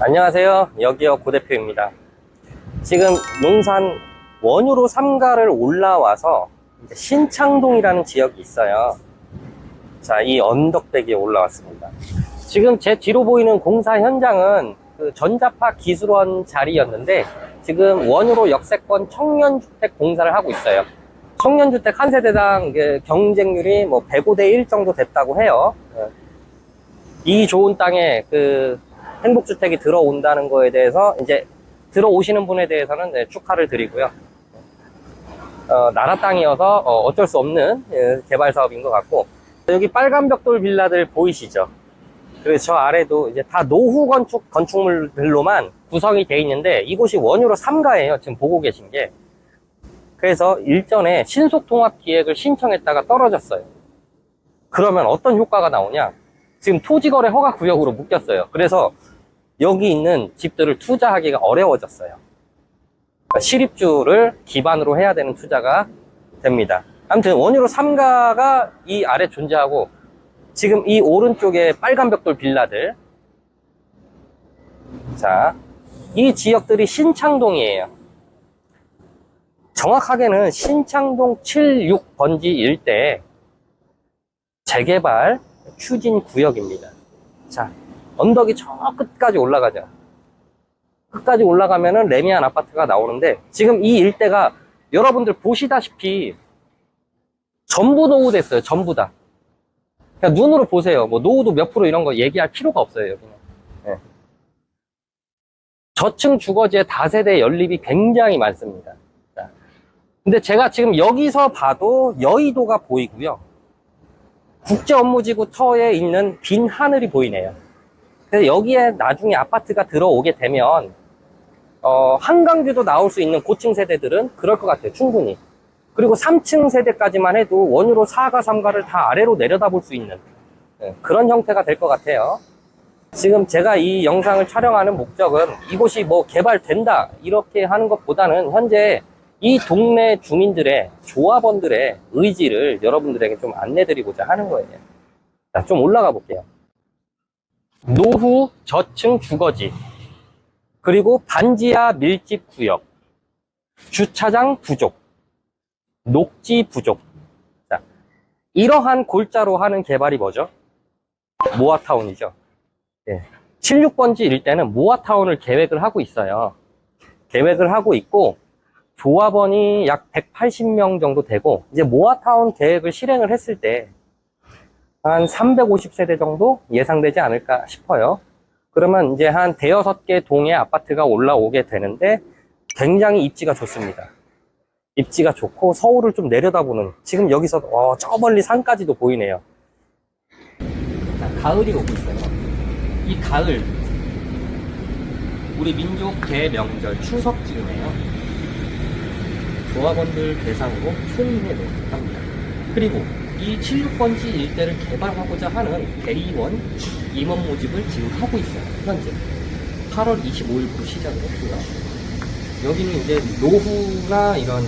안녕하세요. 여기요 고대표입니다. 지금 용산 원유로 삼가를 올라와서 이제 신창동이라는 지역이 있어요. 자, 이 언덕배기에 올라왔습니다. 지금 제 뒤로 보이는 공사 현장은 그 전자파 기술원 자리였는데 지금 원유로 역세권 청년주택 공사를 하고 있어요. 청년주택 한 세대당 경쟁률이 뭐 105대 1 정도 됐다고 해요. 예. 이 좋은 땅에 그 행복주택이 들어온다는 거에 대해서 이제 들어오시는 분에 대해서는 네, 축하를 드리고요. 어, 나라 땅이어서 어, 쩔수 없는 예, 개발 사업인 것 같고 여기 빨간 벽돌 빌라들 보이시죠? 그리고 저 아래도 이제 다 노후 건축 건축물들로만 구성이 돼 있는데 이곳이 원유로 3가예요. 지금 보고 계신 게. 그래서 일전에 신속 통합 기획을 신청했다가 떨어졌어요. 그러면 어떤 효과가 나오냐? 지금 토지거래 허가 구역으로 묶였어요. 그래서 여기 있는 집들을 투자하기가 어려워졌어요. 그러니까 실입주를 기반으로 해야 되는 투자가 됩니다. 아무튼 원유로 3가가 이 아래 존재하고 지금 이 오른쪽에 빨간 벽돌 빌라들 자, 이 지역들이 신창동이에요. 정확하게는 신창동 7, 6번지 일대 재개발 추진 구역입니다. 자, 언덕이 저 끝까지 올라가죠. 끝까지 올라가면은 레미안 아파트가 나오는데 지금 이 일대가 여러분들 보시다시피 전부 노후됐어요. 전부 다. 그냥 눈으로 보세요. 뭐 노후도 몇 프로 이런 거 얘기할 필요가 없어요. 여기는. 예. 저층 주거지의 다세대 연립이 굉장히 많습니다. 자. 근데 제가 지금 여기서 봐도 여의도가 보이고요. 국제 업무지구 터에 있는 빈 하늘이 보이네요. 그래서 여기에 나중에 아파트가 들어오게 되면 어, 한강뷰도 나올 수 있는 고층 세대들은 그럴 것 같아요. 충분히. 그리고 3층 세대까지만 해도 원유로 4가 3가를 다 아래로 내려다볼 수 있는 예, 그런 형태가 될 것 같아요. 지금 제가 이 영상을 촬영하는 목적은 이곳이 뭐 개발된다 이렇게 하는 것보다는 현재 이 동네 주민들의 조합원들의 의지를 여러분들에게 좀 안내드리고자 하는 거예요. 자, 좀 올라가 볼게요. 노후 저층 주거지 그리고 반지하 밀집 구역 주차장 부족 녹지 부족 자, 이러한 골자로 하는 개발이 뭐죠? 모아타운이죠. 예. 7, 6번지 일대는 모아타운을 계획을 하고 있어요. 계획을 하고 있고 조합원이 약 180명 정도 되고 이제 모아타운 계획을 실행을 했을 때 한 350세대 정도 예상되지 않을까 싶어요. 그러면 이제 한 대여섯 개 동의 아파트가 올라오게 되는데 굉장히 입지가 좋습니다. 입지가 좋고 서울을 좀 내려다보는 지금 여기서 어, 저 멀리 산까지도 보이네요. 자, 가을이 오고 있어요. 이 가을 우리 민족 대명절 추석 즈음에요. 조합원들 대상으로 총회를 합니다. 그리고 이 7, 6번지 일대를 개발하고자 하는 대의원 임원 모집을 지금 하고 있어요. 현재 8월 25일부로 시작을 했고요. 여기는 이제 노후나 이런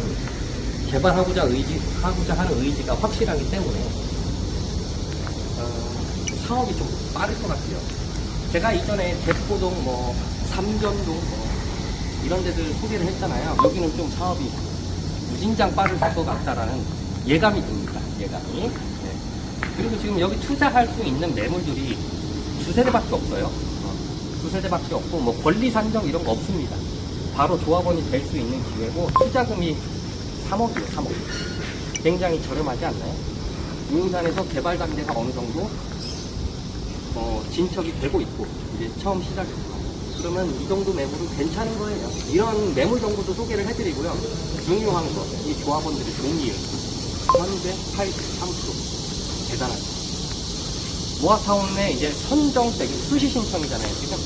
개발하고자 의지 하고자 하는 의지가 확실하기 때문에 어, 사업이 좀 빠를 것 같아요. 제가 이전에 대포동 뭐 삼전동 뭐 이런 데들 소개를 했잖아요. 여기는 좀 사업이 무진장 빠를 것 같다라는 예감이 듭니다. 예감이. 네. 그리고 지금 여기 투자할 수 있는 매물들이 두 세대밖에 없어요. 어, 두 세대밖에 없고 뭐 권리 산정 이런 거 없습니다. 바로 조합원이 될 수 있는 기회고 투자금이 3억이에요. 3억. 굉장히 저렴하지 않나요? 용산에서 개발 단계가 어느 정도 어, 진척이 되고 있고 이제 처음 시작했고 그러면 이 정도 매물은 괜찮은 거예요. 이런 매물 정보도 소개를 해드리고요. 중요한 거, 이 조합원들의 동의율. 현재 83% 대단하죠. 모아타운에 이제 선정되기, 수시 신청이잖아요, 지금.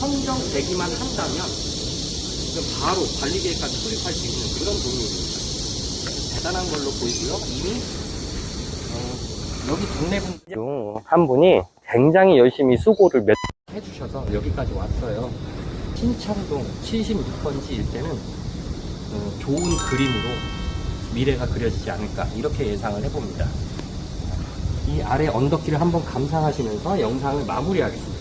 선정되기만 한다면, 지금 바로 관리계획까지 수립할 수 있는 그런 동의율입니다. 대단한 걸로 보이고요. 이미, 어, 여기 동네 분, 한 분이 굉장히 열심히 수고를 몇 해주셔서 여기까지 왔어요. 신창동 76번지 일대는 어, 좋은 그림으로 미래가 그려지지 않을까 이렇게 예상을 해봅니다. 이 아래 언덕길을 한번 감상하시면서 영상을 마무리하겠습니다.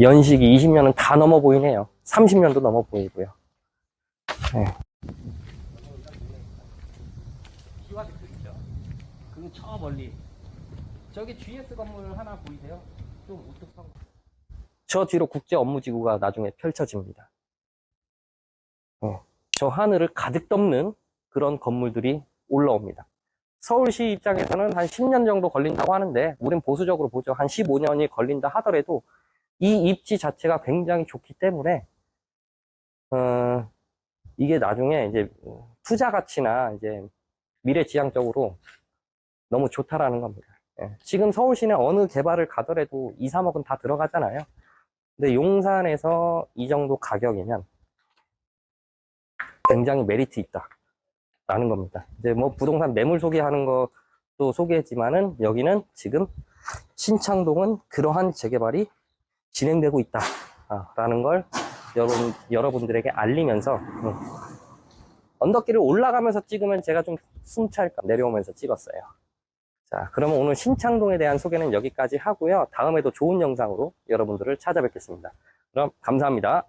연식이 20년은 다 넘어 보이네요. 30년도 넘어 보이고요. 네. 비와직도 있죠. 그저 멀리 저기 GS 건물 하나 보이세요? 좀 우뚝한 거. 저 뒤로 국제 업무지구가 나중에 펼쳐집니다. 어, 저 하늘을 가득 덮는 그런 건물들이 올라옵니다. 서울시 입장에서는 한 10년 정도 걸린다고 하는데, 우린 보수적으로 보죠. 한 15년이 걸린다 하더라도, 이 입지 자체가 굉장히 좋기 때문에, 어, 이게 나중에 이제 투자 가치나 이제 미래지향적으로 너무 좋다라는 겁니다. 예. 지금 서울 시내 어느 개발을 가더라도 2, 3억은 다 들어가잖아요. 근데 용산에서 이 정도 가격이면 굉장히 메리트 있다. 라는 겁니다. 이제 뭐 부동산 매물 소개하는 것도 소개했지만은 여기는 지금 신창동은 그러한 재개발이 진행되고 있다. 아, 라는 걸 여러분, 여러분들에게 알리면서 음, 언덕길을 올라가면서 찍으면 제가 좀 숨찰까 내려오면서 찍었어요. 자, 그러면 오늘 신창동에 대한 소개는 여기까지 하고요. 다음에도 좋은 영상으로 여러분들을 찾아뵙겠습니다. 그럼 감사합니다.